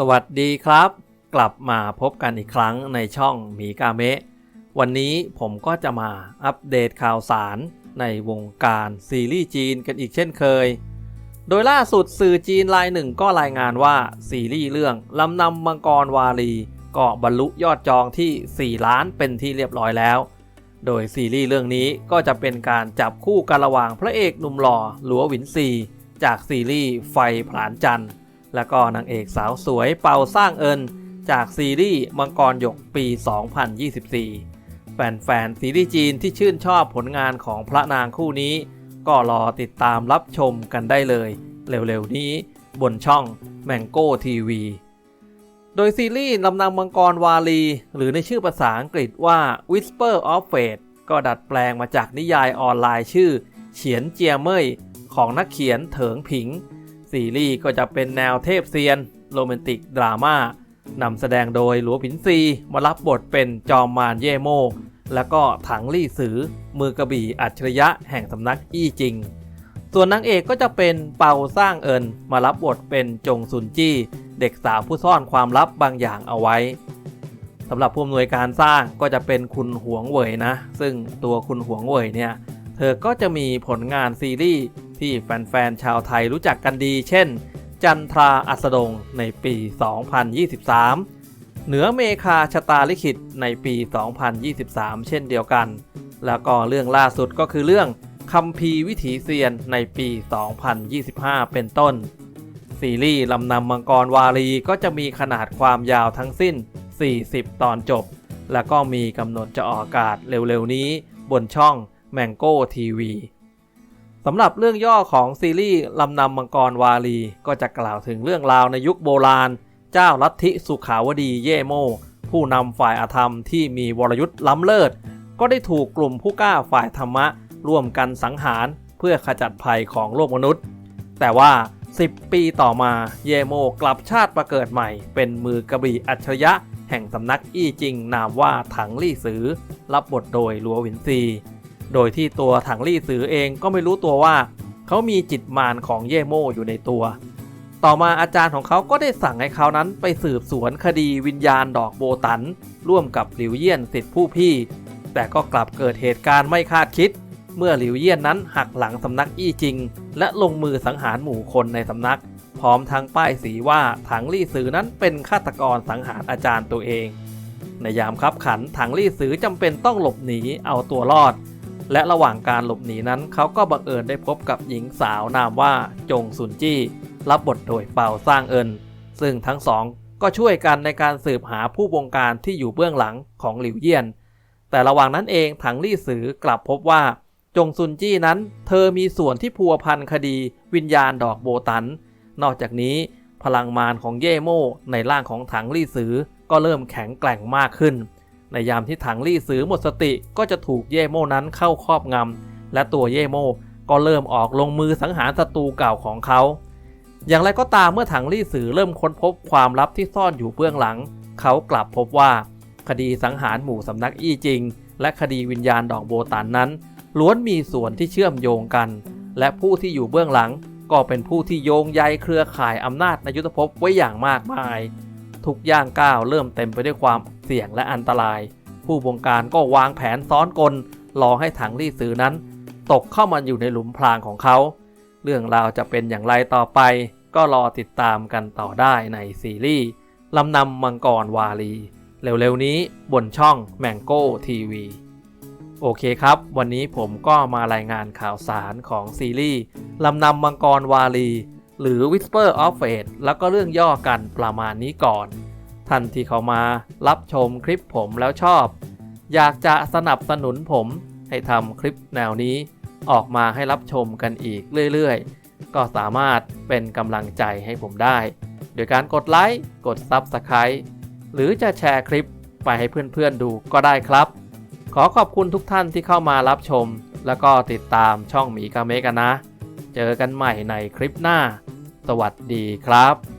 สวัสดีครับ กลับมาพบกันอีกครั้งในช่องมีกาเมะวันนี้ผมก็จะมาอัปเดตข่าวสารในวงการซีรีส์จีนกันอีกเช่นเคย โดยล่าสุดสื่อจีนรายหนึ่งก็รายงานว่า ซีรีส์เรื่องลำนำมังกรวาลีก็บรรลุยอดจองที่ 4 ล้านเป็นที่เรียบร้อยแล้ว โดยซีรีส์เรื่องนี้ก็จะเป็นการจับคู่กันระหว่างพระเอกหนุ่มหล่อหลัวหวินซี จากซีรีส์ไฟผลานจันทร์ แล้วก็นางเอกสาวสวยเปาสร้างเอิน จากซีรีส์มังกรหยกปี 2024 แฟนๆซีรีส์จีนที่ชื่นชอบผลงานของพระนางคู่นี้ ก็รอติดตามรับชมกันได้เลย เร็วๆนี้บนช่อง Mango TV โดยซีรีส์ลำนำมังกรวาลี หรือในชื่อภาษาอังกฤษว่า Whisper of Fate ก็ดัดแปลงมาจากนิยายออนไลน์ชื่อ เฉียนเจียเมยของนักเขียนเถิงผิง ซีรีส์ก็จะเป็นแนวเทพเซียน โรแมนติกดราม่านำแสดงโดยหลัวผินซีมารับบทเป็นจอมมารเย่โม แล้วก็ถังลี่สือ มือกระบี่อัจฉริยะแห่งสำนักอี้จริง ส่วนนางเอกก็จะเป็นเปาสร้างเอินมารับบทเป็นจงซุนจี้ เด็กสาวผู้ซ่อนความลับบางอย่างเอาไว้สำหรับผู้อำนวยการสร้างก็จะเป็นคุณหวงเหวยนะ ซึ่งตัวคุณหวงเหวยเนี่ย เธอก็จะมีผลงานซีรีส์ ที่แฟนๆชาวไทยรู้จักกันดี เช่น จันทราอัสดงในปี 2023 เหนือเมคาชะตาลิขิตในปี 2023 เช่นเดียวกัน แล้วก็เรื่องล่าสุดก็คือเรื่องคัมภีร์วิถีเซียนในปี 2025 เป็นต้น ซีรีส์ลำนำมังกรวารีก็จะมีขนาดความยาวทั้งสิ้น 40 ตอนจบ แล้วก็มีกำหนดจะออกอากาศเร็วๆนี้บนช่อง Mango TV สำหรับเรื่องย่อของซีรีส์ลำนำมังกรวาลี ก็จะกล่าวถึงเรื่องราวในยุคโบราณ เจ้าลัทธิสุขาวดีเย่โม ผู้นำฝ่ายอาธรรมที่มีวรยุทธ์ล้ำเลิศ ก็ได้ถูกกลุ่มผู้กล้าฝ่ายธรรมะ ร่วมกันสังหารเพื่อขจัดภัยของโลกมนุษย์ แต่ว่า 10 ปีต่อมาเยโมกลับชาติประเกิดใหม่ เป็นมือกระบี่อัจฉริยะ แห่งสำนักอี้จริงนามว่าถังลี่สือ รับบทโดยลัววินซี โดยที่ตัวถังลี่สือเองก็ไม่รู้ตัวว่า เขามีจิตมารของเย่โมอยู่ในตัว ต่อมาอาจารย์ของเขาก็ได้สั่งให้เขานั้นไปสืบสวนคดีวิญญาณดอกโบตัน ร่วมกับหลิวเยี่ยนสิทธิผู้พี่ แต่ก็กลับเกิดเหตุการณ์ไม่คาดคิด เมื่อหลิวเยี่ยนนั้นหักหลังสำนักอี้จริง และลงมือสังหารหมู่คนในสำนัก พร้อมทั้งป้ายสีว่าถังลี่สือนั้นเป็นฆาตกรสังหารอาจารย์ตัวเองในยามคับขันถังลี่สือจำเป็นต้องหลบหนีเอาตัวรอด และระหว่างการหลบหนีนั้นเขาก็บังเอิญได้พบกับหญิงสาวนามว่าจงซุนจี้ รับบทโดยเปาสร้างเอิน ซึ่งทั้งสองก็ช่วยกันในการสืบหาผู้บงการที่อยู่เบื้องหลังของหลิวเยี่ยน แต่ระหว่างนั้นเองถังลี่สือกลับพบว่า จงซุนจี้นั้น เธอมีส่วนที่พัวพันคดี วิญญาณดอกโบตัน นอกจากนี้ พลังมารของเย่โม่ในร่างของถังลี่สือก็เริ่มแข็งแกร่งมากขึ้น ในยามที่ถังลี่สือหมดสติก็จะถูกเย่โมนั้นเข้าครอบงำ และตัวเย่โมก็เริ่มออกลงมือสังหารศัตรูเก่าของเขา อย่างไรก็ตามเมื่อถังลี่สือเริ่มค้นพบความลับที่ซ่อนอยู่เบื้องหลัง เขากลับพบว่า คดีสังหารหมู่สำนักอี้จริง และคดีวิญญาณดอกโบตันนั้น ล้วนมีส่วนที่เชื่อมโยงกัน และผู้ที่อยู่เบื้องหลัง ก็เป็นผู้ที่โยงใยเครือข่ายอำนาจในยุทธภพไว้อย่างมากมาย ทุกย่างก้าวเริ่มเต็มไปด้วยความเสี่ยงและอันตราย ผู้บงการก็วางแผนซ้อนกลรอให้ถังลี่สือนั้น ตกเข้ามาอยู่ในหลุมพรางของเขา เรื่องราวจะเป็นอย่างไรต่อไป ก็รอติดตามกันต่อได้ในซีรีส์ลำนำมังกรวาลี เร็วๆนี้บนช่อง Mango TV โอเคครับ วันนี้ผมก็มารายงานข่าวสารของซีรีส์ลำนำมังกรวาลี หรือ Whisper of Fate แล้วก็เรื่องย่อกันประมาณนี้ก่อน ท่านที่เข้ามารับชมคลิปผมแล้วชอบ อยากจะสนับสนุนผมให้ทำคลิปแนวนี้ ออกมาให้รับชมกันอีกเรื่อยๆ ก็สามารถเป็นกำลังใจให้ผมได้ โดยการกดไลค์กด Subscribe หรือจะแชร์คลิปไปให้เพื่อนๆดูก็ได้ครับ ขอขอบคุณทุกท่านที่เข้ามารับชม แล้วก็ติดตามช่องหมีกาเมกันนะ เจอกันใหม่ในคลิปหน้า สวัสดีครับ